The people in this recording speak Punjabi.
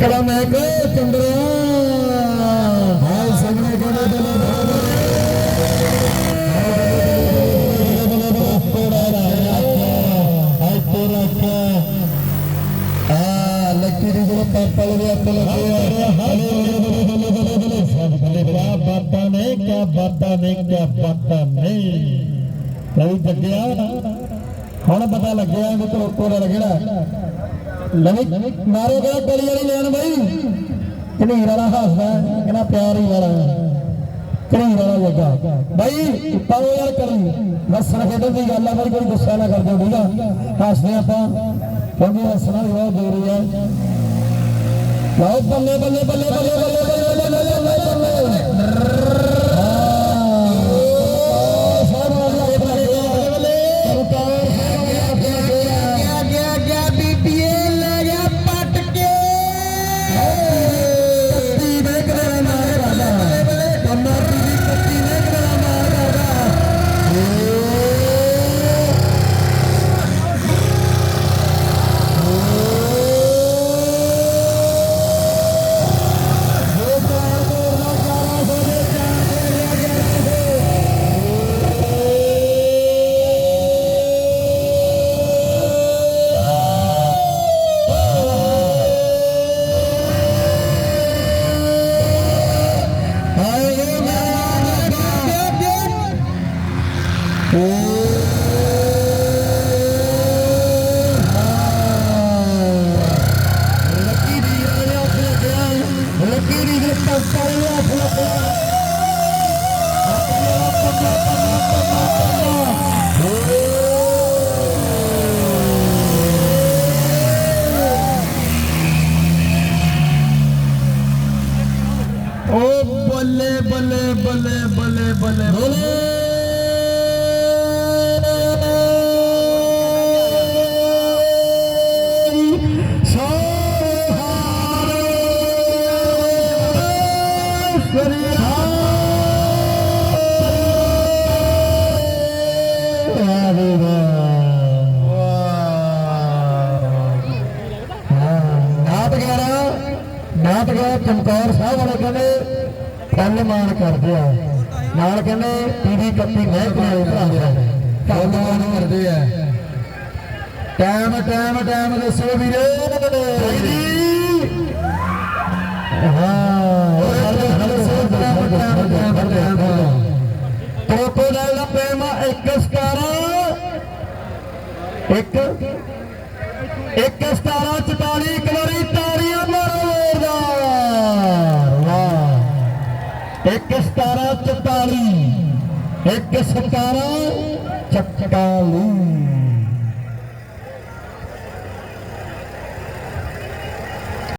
ਕੜਾ ਮੈਂ ਕਹੇ ਚੰਦਰਾ ਹਾਏ ਸਾਹਮਣੇ ਕੜਾ ਬਲਾ ਬਾਬਾ ਨੇ ਕਿਆ ਬਾਬਾ ਨੇ ਕਿਆ ਬਾਬਾ ਨੇ ਕੋਈ ਜੱਗਿਆ ਹੁਣ ਪਤਾ ਲੱਗਿਆ ਕਿ ਤੋਰ ਤੋਰ ਕਿਹੜਾ ਨਵੀਂ ਮਾਰੋ ਕਿਹੜਾ ਗਲੀ ਵਾਲੀ ਲੈਣ ਬਈ। ਕਨੀਰ ਵਾਲਾ ਹੱਸਦਾ, ਕਹਿੰਦਾ ਪਿਆਰ ਹੀ ਵਾਲਾ। ਕਨੀਰ ਵਾਲਾ ਲੱਗਾ। ਬਾਈ ਪਾਓ ਯਾਰ ਕਰੀ। ਹੱਸਣ ਖੇਡਣ ਦੀ ਗੱਲ ਆ, ਬਾਈ, ਕੋਈ ਗੁੱਸਾ ਨਾ ਕਰ ਦਿਓ ਠੀਕ ਆ ਹੱਸਦੇ ਆਪਾਂ, ਕਿਉਂਕਿ ਹੱਸਣਾ ਵੀ ਬਹੁਤ ਜ਼ਰੂਰੀ ਹੈ। ਲਓ ਬੱਲੇ ਬੱਲੇ ਬੱਲੇ ਬੱਲੇ ਬੱਲੇ। ਬੱਲੇ ਬੱਲੇ ਬੱਲੇ ਬੱਲੇ ਬੱਲੇ ਨਾਟਕਾਰ ਚਮਕੌਰ ਸਾਹਿਬ ਵਾਲੇ ਕਹਿੰਦੇ ਫੁੱਲ ਮਾਣ ਕਰਦੇ ਆ। ਨਾਲ ਕਹਿੰਦੇ ਟੀਵੀ ਕੱਪੀ ਮਹਿਕਮੇ ਵਾਲੇ ਭਰਾ ਦੇ ਫੁੱਲ ਮਾਣ ਕਰਦੇ ਆ। ਟਾਈਮ ਟਾਈਮ ਟਾਈਮ ਦੱਸੋ ਵੀਰੇ। ਕ੍ਰੋਕੋਡਾਈਲ ਦਾ ਪ੍ਰੇਮ ਇੱਕ ਸਕਾਰਾ ਇੱਕ ਇੱਕ 17 ਇੱਕ 17 44 ਇੱਕ 17 44